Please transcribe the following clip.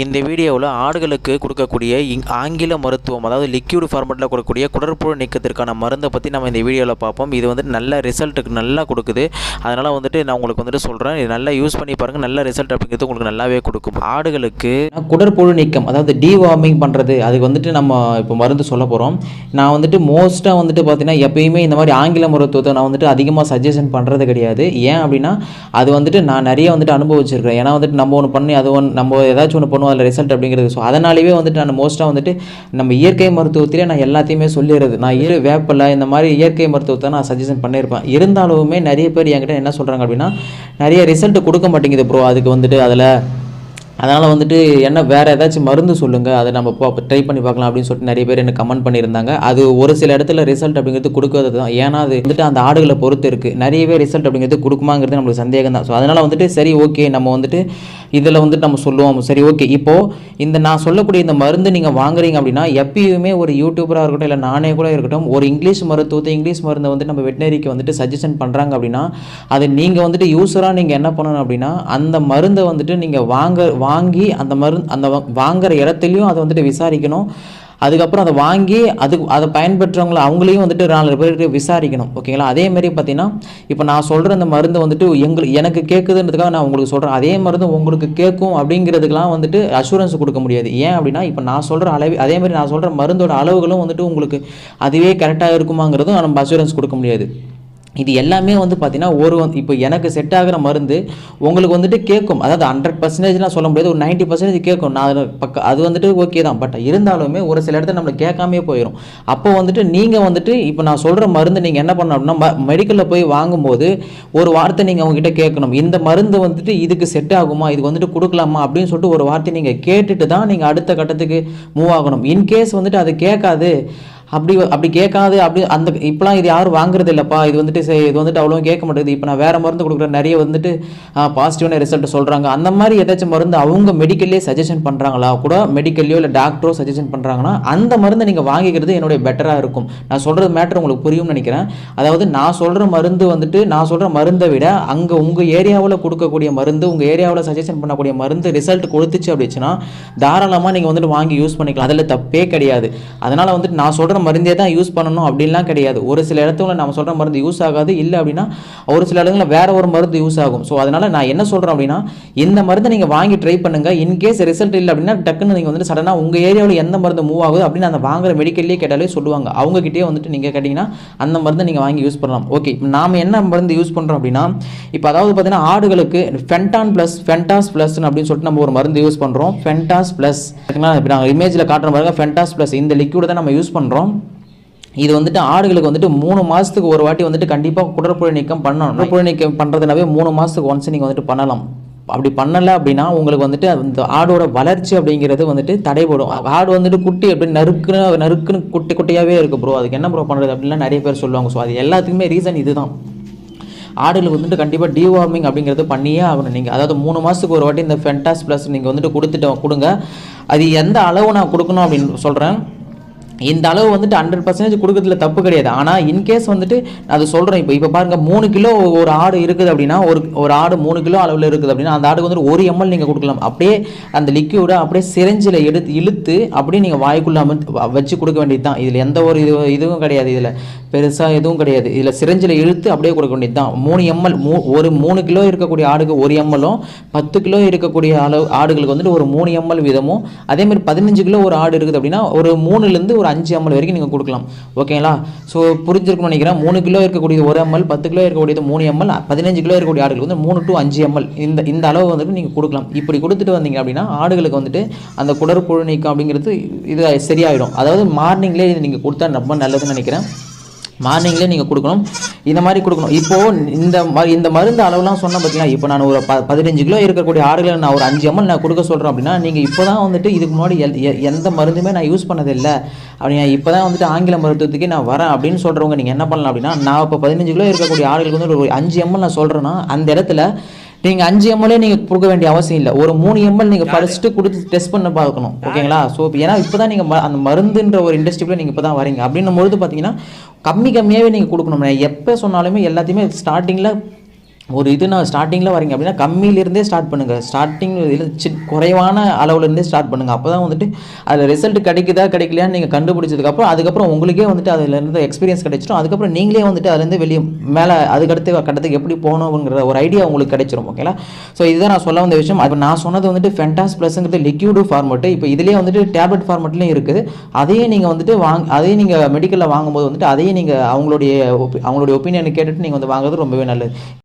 இந்த வீடியோவில் ஆடுகளுக்கு கொடுக்கக்கூடிய இங் ஆங்கில மருத்துவம் அதாவது லிக்யூட் ஃபார்மெட்டில் கொடுக்கக்கூடிய குடற்புழு நீக்கத்திற்கான மருந்தை பற்றி நம்ம இந்த வீடியோவில் பார்ப்போம். இது வந்துட்டு நல்ல ரிசல்ட்டுக்கு நல்லா கொடுக்குது. அதனால் வந்துட்டு நான் உங்களுக்கு வந்துட்டு சொல்கிறேன் இது நல்லா யூஸ் பண்ணி பாருங்கள் நல்ல ரிசல்ட் அப்படிங்கிறது உங்களுக்கு நல்லாவே கொடுக்கும். ஆடுகளுக்கு குடற்புழு நீக்கம் அதாவது டிவார்மிங் பண்ணுறது அதுக்கு வந்துட்டு நம்ம இப்போ மருந்து சொல்ல போகிறோம் நான் வந்துட்டு மோஸ்ட்டாக வந்துட்டு பார்த்தீங்கன்னா எப்பயுமே இந்த மாதிரி ஆங்கில மருத்துவத்தை நான் வந்துட்டு அதிகமாக சஜஷன் பண்ணுறது கிடையாது. ஏன் அப்படின்னா அது வந்துட்டு நான் நிறைய வந்துட்டு அனுபவிச்சிருக்கிறேன். ஏன்னா வந்துட்டு நம்ம ஒன்று பண்ணி அது ஒன்று நம்ம ஏதாச்சும் ஒன்று பண்ணுவோம் அதில் ரிசல்ட் அப்படிங்கிறது. ஸோ அதனாலேயே வந்துட்டு நான் மோஸ்ட்டாக வந்துட்டு நம்ம இயற்கை மருத்துவத்திலே நான் எல்லாத்தையுமே சொல்லிடுறது. நான் இரு வேப்பிலை இந்த மாதிரி இயற்கை மருத்துவத்தை நான் சஜஷன் பண்ணியிருப்பேன். இருந்தாலுமே நிறைய பேர் என்கிட்ட என்ன சொல்கிறாங்க அப்படின்னா நிறைய ரிசல்ட் கொடுக்க மாட்டேங்குது ப்ரோ அதுக்கு வந்துட்டு அதில் அதனால் வந்துட்டு என்ன வேறு ஏதாச்சும் மருந்து சொல்லுங்கள் அதை நம்ம ட்ரை பண்ணி பார்க்கலாம் அப்படின்னு சொல்லிட்டு நிறைய பேர் எனக்கு கமெண்ட் பண்ணியிருந்தாங்க. அது ஒரு சில இடத்துல ரிசல்ட் அப்படிங்கிறது கொடுக்கறது தான். ஏன்னா அது வந்துட்டு அந்த ஆடுகளை பொறுத்து இருக்குது நிறையவே ரிசல்ட் அப்படிங்கிறது கொடுக்குமாங்கிறது நம்மளுக்கு சந்தேகம் தான். ஸோ அதனால் வந்துட்டு சரி ஓகே நம்ம வந்துட்டு இதில் வந்துட்டு நம்ம சொல்லுவோம். சரி ஓகே இப்போது இந்த நான் சொல்லக்கூடிய இந்த மருந்து நீங்கள் வாங்குறீங்க அப்படின்னா எப்பயுமே ஒரு யூடியூபராக இருக்கட்டும் இல்லை நானே கூட இருக்கட்டும் ஒரு இங்கிலீஷ் மருத்துவத்தை இங்கிலீஷ் மருந்தை வந்து நம்ம வெட்டினரிக்கு வந்துட்டு சஜஷன் பண்ணுறாங்க அப்படின்னா அது நீங்கள் வந்துட்டு யூஸராக நீங்கள் என்ன பண்ணணும் அப்படின்னா அந்த மருந்தை வந்துட்டு நீங்கள் வாங்க வாங்கி அந்த மருந்து அந்த வா- வாங்குற இடத்துலையும் அதை வந்துட்டு விசாரிக்கணும். அதுக்கப்புறம் அதை வாங்கி அதுக்கு அதை பயன்பெற்றவங்கள அவங்களையும் வந்துட்டு நாலு பேருக்கு விசாரிக்கணும். ஓகேங்களா? அதே மாதிரி பார்த்தீங்கன்னா இப்போ நான் சொல்கிற அந்த மருந்து வந்துட்டு எங்களுக்கு எனக்கு கேட்குதுன்றதுக்காக நான் உங்களுக்கு சொல்கிறேன் அதே மருந்து உங்களுக்கு கேட்கும் அப்படிங்கிறதுக்கெலாம் வந்துட்டு அஷூரன்ஸ் கொடுக்க முடியாது. ஏன் அப்படின்னா இப்போ நான் சொல்கிற அளவு அதே மாதிரி நான் சொல்கிற மருந்தோட அளவுகளும் வந்துட்டு உங்களுக்கு அதுவே கரெக்டாக இருக்குமாங்கிறதும் நம்ம அஷூரன்ஸ் கொடுக்க முடியாது. இது எல்லாமே வந்து பார்த்தீங்கன்னா ஒரு வந்து இப்போ எனக்கு செட் ஆகிற மருந்து உங்களுக்கு வந்துட்டு கேட்கும் அதாவது ஹண்ட்ரட் பர்சன்டேஜ்லாம் சொல்ல முடியாது. ஒரு நைன்ட்டி பர்சன்டேஜ் கேட்கும் நான் பக்க அது வந்துட்டு ஓகே தான். பட் இருந்தாலுமே ஒரு சில இடத்துல நம்மளை கேட்காமே போயிடும் அப்போ வந்துட்டு நீங்கள் வந்துட்டு இப்போ நான் சொல்கிற மருந்து நீங்கள் என்ன பண்ணணும் அப்படின்னா மெடிக்கலில் போய் வாங்கும்போது ஒரு வார்த்தை நீங்கள் அவங்ககிட்ட கேட்கணும். இந்த மருந்து வந்துட்டு இதுக்கு செட் ஆகுமா? இதுக்கு வந்துட்டு கொடுக்கலாமா? அப்படின்னு சொல்லிட்டு ஒரு வார்த்தை நீங்கள் கேட்டுட்டு தான் நீங்கள் அடுத்த கட்டத்துக்கு மூவ் ஆகணும். இன்கேஸ் வந்துட்டு அது கேட்காது அப்படி அப்படி கேட்காது அப்படி அந்த இப்போலாம் இது யாரும் வாங்குறது இல்லைப்பா. இது வந்துட்டு சரி, இது வந்துட்டு அவ்வளோ கேட்க மாட்டேங்குது. இப்போ நான் வேறு மருந்து கொடுக்குற நிறைய வந்துட்டு பாசிட்டிவான ரிசல்ட் சொல்கிறாங்க அந்த மாதிரி ஏதாச்சும் மருந்து அவங்க மெடிக்கல்லே சஜஷன் பண்ணுறாங்களா கூட மெடிக்கல்லையோ இல்லை டாக்டரோ சஜஷன் பண்ணுறாங்கன்னா அந்த மருந்தை நீங்கள் வாங்கிக்கிறது என்னுடைய பெட்டராக இருக்கும். நான் சொல்கிறது மேட்ரு உங்களுக்கு புரியும்னு நினைக்கிறேன். அதாவது நான் சொல்கிற மருந்து வந்துட்டு நான் சொல்கிற மருந்தை விட அங்கே உங்கள் ஏரியாவில் கொடுக்கக்கூடிய மருந்து உங்கள் ஏரியாவில் சஜஷன் பண்ணக்கூடிய மருந்து ரிசல்ட் கொடுத்துச்சு அப்படிச்சுன்னா தாராளமாக நீங்கள் வந்துட்டு வாங்கி யூஸ் பண்ணிக்கலாம். அதில் தப்பே கிடையாது. அதனால் வந்துட்டு நான் சொல்கிற மருந்தே தான் யூஸ் பண்ணணும் அப்படின்லாம் கிடையாது. ஒரு சில இடத்துல நம்ம சொல்கிற மருந்து யூஸ் ஆகாது. இல்லை அப்படின்னா ஒரு சில இடங்களில் வேறு ஒரு மருந்து யூஸ் ஆகும். ஸோ அதனால் நான் என்ன சொல்கிறேன் அப்படின்னா இந்த மருந்தை நீங்கள் வாங்கி ட்ரை பண்ணுங்கள் இன்கேஸ் ரிசல்ட் இல்லை அப்படின்னா டக்குன்னு நீங்கள் வந்துட்டு சடனாக உங்கள் ஏரியாவில் எந்த மருந்து மூவ் ஆகுது அப்படின்னு அந்த வாங்குற மெடிக்கல்லே கேட்டாலே சொல்லுவாங்க. அவங்ககிட்டயே வந்துட்டு நீங்கள் கேட்டிங்கன்னா அந்த மருந்தை நீங்கள் வாங்கி யூஸ் பண்ணலாம். ஓகே நாம் என்ன மருந்து யூஸ் பண்ணுறோம் அப்படின்னா இப்போ அதாவது பார்த்தீங்கன்னா ஆடுகளுக்கு ஃபென்டான் ப்ளஸ் ஃபென்டாஸ் ப்ளஸ் அப்படின்னு சொல்லிட்டு நம்ம ஒரு மருந்து யூஸ் பண்ணுறோம் ஃபென்டாஸ் ப்ளஸ் இப்போ நாங்கள் இமேஜில் காட்டுற மாதிரி ஃபென்டாஸ் ப்ளஸ் இந்த லிக்யூடை தான் நம்ம யூஸ் பண்ணுறோம் இது வந்துட்டு ஆடுகளுக்கு வந்துட்டு மூணு மாதத்துக்கு ஒரு வாட்டி வந்துட்டு கண்டிப்பாக குடற்புழு நீக்கம் பண்ணணும். குடற்புழு நீக்கம் பண்ணுறதுனாவே மூணு மாதத்துக்கு ஒன்ஸ் நீங்கள் வந்துட்டு பண்ணலாம். அப்படி பண்ணலை அப்படின்னா உங்களுக்கு வந்துட்டு அந்த ஆடோட வளர்ச்சி அப்படிங்கிறது வந்துட்டு தடைபடும் ஆடு வந்துட்டு குட்டி எப்படி நறுக்குன்னு நறுக்குன்னு குட்டி குட்டியாகவே இருக்கு ப்ரோ அதுக்கு என்ன ப்ரோ பண்ணுறது அப்படின்லாம் நிறைய பேர் சொல்லுவாங்க. ஸோ அது எல்லாத்துக்குமே ரீசன் இதுதான். ஆடுகளுக்கு வந்துட்டு கண்டிப்பாக டிவார்மிங் அப்படிங்கிறது பண்ணியே ஆகணும் நீங்கள் அதாவது மூணு மாதத்துக்கு ஒரு வாட்டி இந்த ஃபென்டாஸ் ப்ளஸ் நீங்கள் வந்துட்டு கொடுத்துட்டு கொடுங்க. அது எந்த அளவு நான் கொடுக்கணும் அப்படின்னு சொல்கிறேன் இந்த அளவு வந்துட்டு ஹண்ட்ரட் பர்சன்டேஜ் கொடுக்கறதுல தப்பு கிடையாது. ஆனால் இன்கேஸ் வந்துட்டு அது சொல்கிறேன் இப்போ இப்போ பாருங்கள் மூணு கிலோ ஒரு ஆடு இருக்குது அப்படின்னா ஒரு ஒரு ஆடு மூணு கிலோ அளவில் இருக்குது அப்படின்னா அந்த ஆடுக்கு வந்துட்டு ஒரு எம்எல் நீங்கள் கொடுக்கலாம். அப்படியே அந்த லிக்யூடை அப்படியே சிரஞ்சில் எடுத்து இழுத்து அப்படியே நீங்கள் வாய்க்குள்ள அமர்த்து வச்சு கொடுக்க வேண்டியது தான். இதில் எந்த ஒரு இது இதுவும் கிடையாது இதில். பெருசாக எதுவும் கிடையாது. இதில் சிரஞ்சில் இழுத்து அப்படியே கொடுக்க வேண்டியது தான். மூணு எம்எல் மூ ஒரு மூணு கிலோ இருக்கக்கூடிய ஆடுக்கு ஒரு எம்எல்லும் பத்து கிலோ இருக்கக்கூடிய அளவு ஆடுகளுக்கு வந்துட்டு ஒரு மூணு எம்எல் வீதமும் அதேமாதிரி பதினஞ்சு கிலோ ஒரு ஆடு இருக்குது அப்படின்னா ஒரு மூணுலேருந்து ஒரு அஞ்சு எம்எல் வரைக்கும் நீங்கள் கொடுக்கலாம். ஓகேங்களா ஸோ புரிஞ்சிருக்கும்னு நினைக்கிறேன். மூணு கிலோ இருக்கக்கூடிய ஒரு எம்எல் பத்து கிலோ இருக்கக்கூடியது மூணு எம்எல் பதினஞ்சு கிலோ இருக்கக்கூடிய ஆடுகளுக்கு வந்து மூணு டு அஞ்சு எம்எல் இந்த இந்த அளவு வந்துட்டு நீங்கள் கொடுக்கலாம். இப்படி கொடுத்துட்டு வந்தீங்க அப்படின்னா ஆடுகளுக்கு வந்துட்டு அந்த குடற்புழு நீக்கம் அப்படிங்கிறது இது சரியாயிடும். அதாவது மார்னிங்லேயே இது நீங்கள் கொடுத்தா ரொம்ப நல்லதுன்னு நினைக்கிறேன். மார்னிங்லேயே நீங்கள் கொடுக்கணும். இந்த மாதிரி கொடுக்கணும். இப்போது இந்த ம இந்த மருந்து அளவுலாம் சொன்ன பார்த்தீங்கன்னா இப்போ நான் ஒரு ப பதினஞ்சு கிலோ இருக்கக்கூடிய ஆடுகளை நான் ஒரு அஞ்சு எம்எல் நான் கொடுக்க சொல்கிறேன் அப்படின்னா நீங்கள் இப்போ தான் வந்துட்டு இதுக்கு முன்னாடி எல் எ- எந்த மருந்துமே நான் யூஸ் பண்ணதில்லை. அப்படி இப்போ தான் வந்துட்டு ஆங்கில மருத்துவத்துக்கே நான் வரேன் அப்படின்னு சொல்கிறவங்க நீங்கள் என்ன பண்ணலாம் அப்படின்னா நான் இப்போ பதினஞ்சு கிலோ இருக்கக்கூடிய ஆடுகளுக்கு வந்து ஒரு அஞ்சு எம்எல் நான் சொல்கிறேன்னா அந்த இடத்துல நீங்கள் அஞ்சு எம்எல்ஏ நீங்கள் கொடுக்க வேண்டிய அவசியம் இல்லை. ஒரு மூணு எம்எல் நீங்கள் ஃபர்ஸ்ட்டு கொடுத்து டெஸ்ட் பண்ண பார்க்கணும். ஓகேங்களா? ஸோ ஏன்னா இப்போ தான் நீங்கள் அந்த மருந்துன்ற ஒரு இண்டஸ்ட்ரிக்குள்ளே நீங்கள் இப்போ தான் வரீங்க. அப்படின்னும் பொழுது பார்த்தீங்கன்னா கம்மி கம்மியாகவே நீங்கள் கொடுக்கணும் எப்போ சொன்னாலுமே எல்லாத்தையுமே ஸ்டார்டிங்கில் ஒரு இது நான் ஸ்டார்டிங்கில் வரீங்க அப்படின்னா கம்மியிலேருந்தே ஸ்டார்ட் பண்ணுங்கள் ஸ்டார்டிங் இதில் சி குறைவான அளவுலேருந்தே ஸ்டார்ட் பண்ணுங்கள் அப்போ தான் வந்துட்டு அதில் ரிசல்ட் கிடைக்குதா கிடைக்கலையான்னு நீங்கள் கண்டுபிடிச்சதுக்கப்புறம் அதுக்கப்புறம் உங்களுக்கே வந்துட்டு அதிலேருந்து எக்ஸ்பீரியன்ஸ் கிடைச்சிடும். அதுக்கப்புறம் நீங்களே வந்துட்டு அதுலேருந்து வெளியே மேலே அதுக்கடுத்து கட்டத்துக்கு எப்படி போகணுங்கிற ஒரு ஐடியா உங்களுக்கு கிடைச்சிரும். ஓகேங்களா ஸோ இதுதான் நான் சொல்ல வந்த விஷயம். அது நான் சொன்னது வந்துட்டு ஃபென்டாஸ் ப்ளஸ்ங்கிறது லிக்யூடு ஃபார்மெட்டு இப்போ இதுலேயே வந்துட்டு டேப்லெட் ஃபார்மெட்லேயும் இருக்குது. அதையே நீங்கள் வந்துட்டு வாங்க அதையும் நீங்கள் மெடிக்கலில் வாங்கும்போது வந்துட்டு அதையும் நீங்கள் அவங்களுடைய ஒப்பி அவங்களுடைய ஒப்பீனியனை கேட்டுட்டு நீங்கள் வந்து வாங்குறது ரொம்பவே நல்லது.